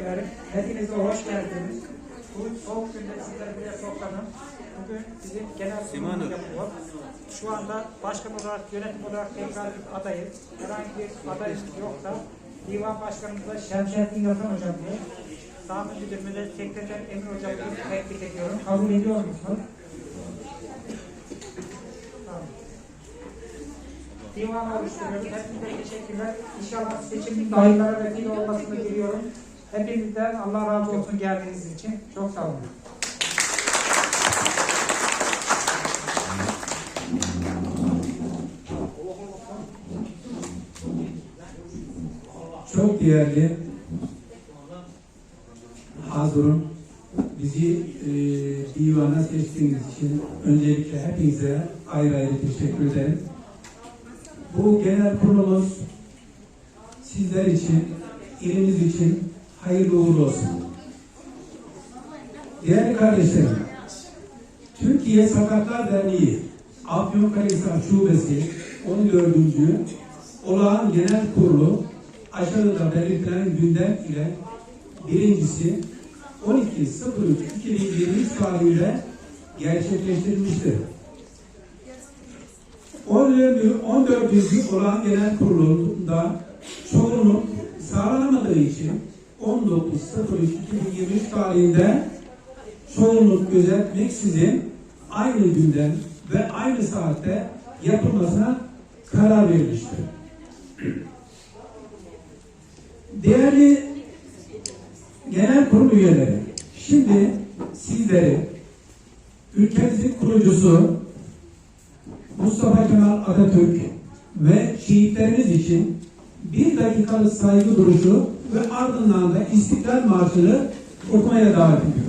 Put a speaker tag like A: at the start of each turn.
A: üyelerim, hepinize hoş geldiniz. Bu soğuk günde sizleri buraya topladım. Bugün bizim genel kurulumuz yapıyor. Şu anda başkan olarak, yönetim olarak tekrar bir adayız. Herhangi bir adayımız yoksa divan başkanımız da Şemsettin Yazan hocam diye. Sağlık müdürümü de sekreter Emir hocamı teklif ediyorum. Kabul ediyor musunuz? Divan oluşturuyoruz. Hepinize teşekkürler. İnşallah seçimin dayılara vesile olmasını diliyorum. Hepinizden Allah razı olsun geldiğiniz için. Çok sağ olun.
B: Çok değerli Hazırım bizi e, divana seçtiğiniz için öncelikle hepinize ayrı ayrı teşekkür ederim. Bu genel kurulumuz sizler için, ilimiz için hayırlı uğurlu olsun. Değerli kardeşlerim, Türkiye Sakatlar Derneği Afyonkarahisar Şubesi 14. Olağan Genel Kurulu aşağıda belirtilen gündem ile birincisi 12.03.2023 tarihinde gerçekleştirilmiştir. 14. 14. olan genel kurulunda çoğunluk sağlanamadığı için 19.03.2023 tarihinde çoğunluk gözetmeksizin aynı günden ve aynı saatte yapılmasına karar verilmiştir. Değerli genel kurul üyeleri, şimdi sizleri ülkemizin kurucusu Mustafa Kemal Atatürk ve şehitlerimiz için bir dakikalık saygı duruşu ve ardından da İstiklal Marşı'nı okumaya davet ediyorum.